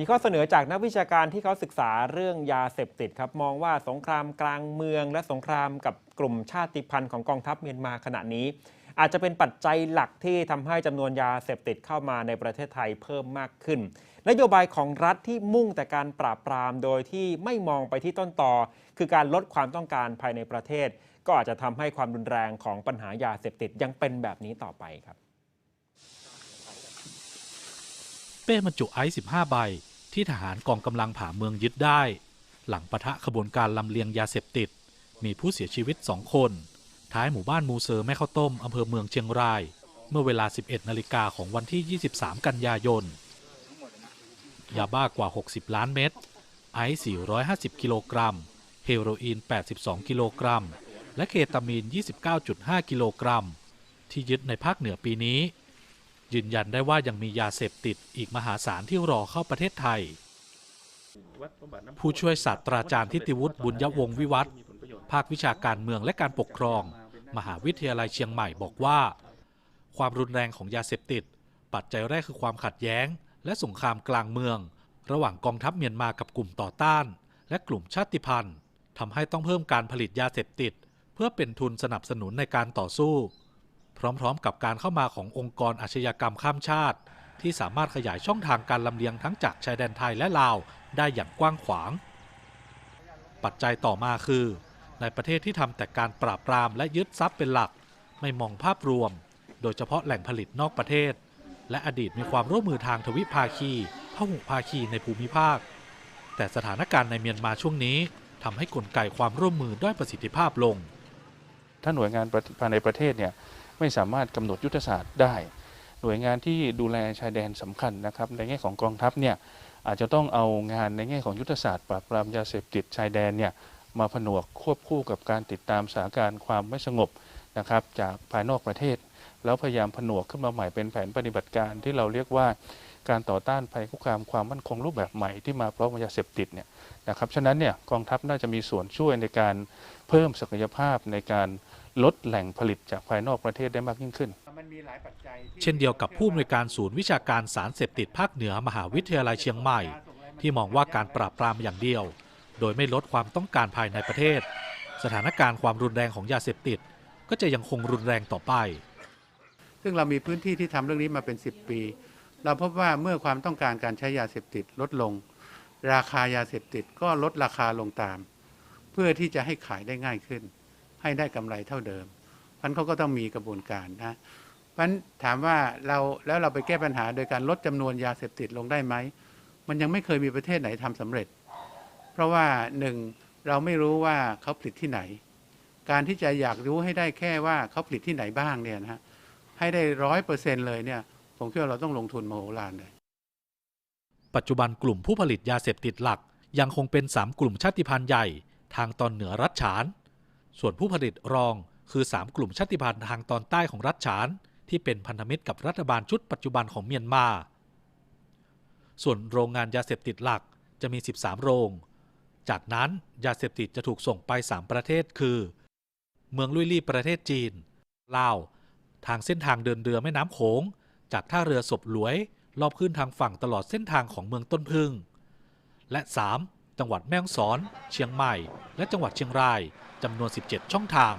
มีข้อเสนอจากนักวิชาการที่เขาศึกษาเรื่องยาเสพติดครับ มองว่าสงครามกลางเมือง และสงครามกับกลุ่มชาติพันธุ์ของกองทัพเมียนมาขณะนี้ อาจจะเป็นปัจจัยหลักที่ทำให้จำนวนยาเสพติดเข้ามาในประเทศไทยเพิ่มมากขึ้น นโยบายของรัฐที่มุ่งแต่การปราบปรามโดยที่ไม่มองไปที่ต้นตอคือการลดความต้องการภายในประเทศ ก็อาจจะทำให้ความรุนแรงของปัญหายาเสพติดยังเป็นแบบนี้ต่อไปครับเป้บรรจุไอซ์15 ใบ ที่ทหารกองกำลังผ่าเมืองยึดได้ หลังปะทะขบวนการลำเลียงยาเสพติด มีผู้เสียชีวิต2คน ท้ายหมู่บ้านมูเซอร์แม่ข้าวต้มอำเภอเมืองเชียงราย เมื่อเวลา 11 นาฬิกาของวันที่ 23 กันยายน ยาบ้ากว่า 60 ล้านเม็ด ไอซ์ 450 กิโลกรัม เฮโรอีน 82 กิโลกรัม และเคตามีน 29.5 กิโลกรัม ที่ยึดในภาคเหนือปีนี้ ยืนยันได้ว่ายังมียาเสพติดอีกมหาศาลที่รอเข้าประเทศไทย ผู้ช่วยศาสตราจารย์ทิติวุฒิบุญยวงศ์วิวัฒน์ภาควิชาการเมืองและการปกครอง มหาวิทยาลัยเชียงใหม่บอกว่า ความรุนแรงของยาเสพติด ปัจจัยแรกคือความขัดแย้ง และสงครามกลางเมือง ระหว่างกองทัพเมียนมากับกลุ่มต่อต้าน และกลุ่มชาติพันธุ์ทำให้ต้องเพิ่มการผลิตยาเสพติด เพื่อเป็นทุนสนับสนุนในการต่อสู้ พร้อมๆ กับการเข้ามาขององค์กรอาชญากรรมข้ามชาติ ที่สามารถขยายช่องทางการลำเลียงทั้งจากชายแดนไทยและลาวได้อย่างกว้างขวาง ปัจจัยต่อมาคือ ในประเทศที่ทำแต่การปราบปรามและยึดทรัพย์เป็นหลัก ไม่มองภาพรวม โดยเฉพาะแหล่งผลิตนอกประเทศ และอดีตมีความร่วมมือทางทวิภาคีพหุภาคีในภูมิภาค แต่สถานการณ์ในเมียนมาช่วงนี้ทำให้กลไกความร่วมมือด้อยประสิทธิภาพลง ถ้าหน่วยงานภายในประเทศเนี่ย ไม่สามารถกำหนดยุทธศาสตร์ได้ หน่วยงานที่ดูแลชายแดนสำคัญนะครับในแง่ของกองทัพเนี่ยอาจจะต้องเอางานในแง่ของยุทธศาสตร์ปราบปรามยาเสพติดชายแดนเนี่ยมาผนวกควบคู่กับการติดตามสถานการณ์ความไม่สงบนะครับจากภายนอกประเทศแล้วพยายามผนวกขึ้นมาใหม่เป็นแผนปฏิบัติการที่เราเรียกว่าการต่อต้านภัยคุกคามความมั่นคงรูปแบบใหม่ที่มาพร้อมกับยาเสพติดเนี่ยนะครับฉะนั้นเนี่ยกองทัพน่าจะมีส่วนช่วยในการเพิ่มศักยภาพในการลดแหล่งผลิตจากภายนอกประเทศได้มากยิ่งขึ้น เช่นเดียวกับผู้อำนวยการศูนย์วิชาการสารเสพติดภาคเหนือมหาวิทยาลัยเชียงใหม่ ที่มองว่าการปราบปรามอย่างเดียว โดยไม่ลดความต้องการภายในประเทศ สถานการณ์ความรุนแรงของยาเสพติด ก็จะยังคงรุนแรงต่อไป ซึ่งเรามีพื้นที่ที่ทำเรื่องนี้มาเป็น 10 ปี เราพบว่าเมื่อความต้องการการใช้ยาเสพติดลดลง ราคายาเสพติดก็ลดราคาลงตาม เพื่อที่จะให้ขายได้ง่ายขึ้น ให้ได้กำไรเท่าเดิมพันเขาก็ต้องมีกระบวนการนะพันถามว่าเราแล้วเราไปแก้ปัญหาโดยการลดจำนวนยาเสพติดลงได้ไหมมันยังไม่เคยมีประเทศไหนทำสำเร็จ เพราะว่าหนึ่งเราไม่รู้ว่าเขาผลิตที่ไหน การที่จะอยากรู้ให้ได้แค่ว่าเขาผลิตที่ไหนบ้างเนี่ยนะฮะ ให้ได้ร้อยเปอร์เซ็นเลยเนี่ยผมคิดว่าเราต้องลงทุนมโหฬารเลยปัจจุบันกลุ่มผู้ผลิตยาเสพติดหลัก ยังคงเป็น 3 กลุ่มชาติพันธุ์ใหญ่ ทางตอนเหนือรัฐฉาน ส่วนผู้ผลิตรองคือ 3 กลุ่มชาติพันธุ์ทางตอนใต้ของรัฐฉาน ที่เป็นพันธมิตรกับรัฐบาลชุดปัจจุบันของเมียนมา ส่วนโรงงานยาเสพติดหลักจะมี 13 โรง จากนั้นยาเสพติดจะถูกส่งไป 3 ประเทศคือ เมืองลุยลี่ประเทศจีน ลาว ทางเส้นทางเดินเรือแม่น้ำโขง จากท่าเรือศพหลวย รอบขึ้นทางฝั่งตลอดเส้นทางของเมืองต้นพึ่ง และ 3. จังหวัดแม่ฮ่องสอน เชียงใหม่ และจังหวัดเชียงรายจำนวน 17 ช่องทาง